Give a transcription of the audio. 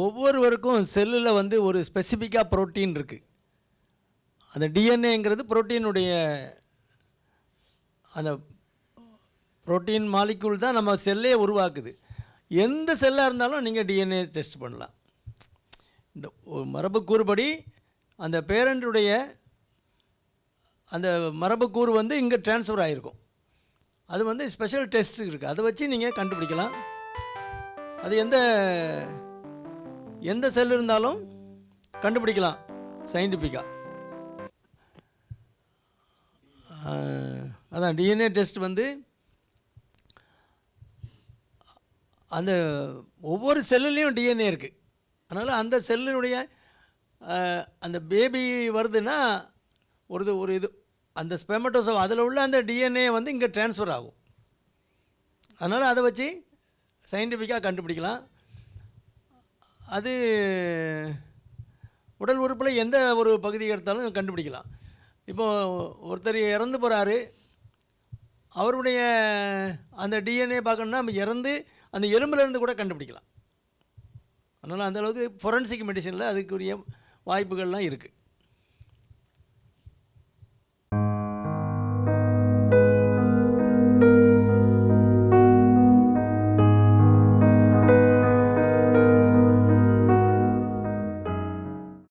ஒவ்வொருவருக்கும் செல்லில் வந்து ஒரு ஸ்பெசிஃபிக்காக புரோட்டீன் இருக்குது அந்த டிஎன்ஏங்கிறது புரோட்டீனுடைய அந்த புரோட்டீன் மாலிக்யூல் தான் நம்ம செல்லே உருவாக்குது. எந்த செல்லாக இருந்தாலும் நீங்கள் டிஎன்ஏ டெஸ்ட் பண்ணலாம். இந்த ஒரு மரபுக்கூறுபடி அந்த பேரண்ட்டுடைய அந்த மரபுக்கூறு வந்து இங்கே ட்ரான்ஸ்ஃபர் ஆகிருக்கும் அது வந்து ஸ்பெஷல் டெஸ்ட் இருக்குது அதை வச்சு நீங்கள் கண்டுபிடிக்கலாம். அது எந்த எந்த செல் இருந்தாலும் கண்டுபிடிக்கலாம் சயின்டிஃபிக்காக அதான் டிஎன்ஏ டெஸ்ட் வந்து அந்த ஒவ்வொரு செல்லுலேயும் டிஎன்ஏ இருக்குது அதனால் அந்த செல்லினுடைய அந்த பேபி வருதுன்னா ஒரு இது ஒரு இது. அந்த ஸ்பெமட்டோசோ அதில் உள்ள அந்த டிஎன்ஏ வந்து இங்கே ட்ரான்ஸ்ஃபர் ஆகும். அதனால் அதை வச்சு சயின்டிஃபிக்காக கண்டுபிடிக்கலாம். அது உடல் உறுப்பில் எந்த ஒரு பகுதி எடுத்தாலும் கண்டுபிடிக்கலாம். இப்போ ஒருத்தர் இறந்து போகிறாரு அவருடைய அந்த டிஎன்ஏ பார்க்கணுன்னா நம்ம இறந்து அந்த எலும்புலேருந்து கூட கண்டுபிடிக்கலாம். அதனால் அந்த அளவுக்கு ஃபொரன்சிக் மெடிசனில் அதுக்குரிய வாய்ப்புகள்லாம் இருக்குது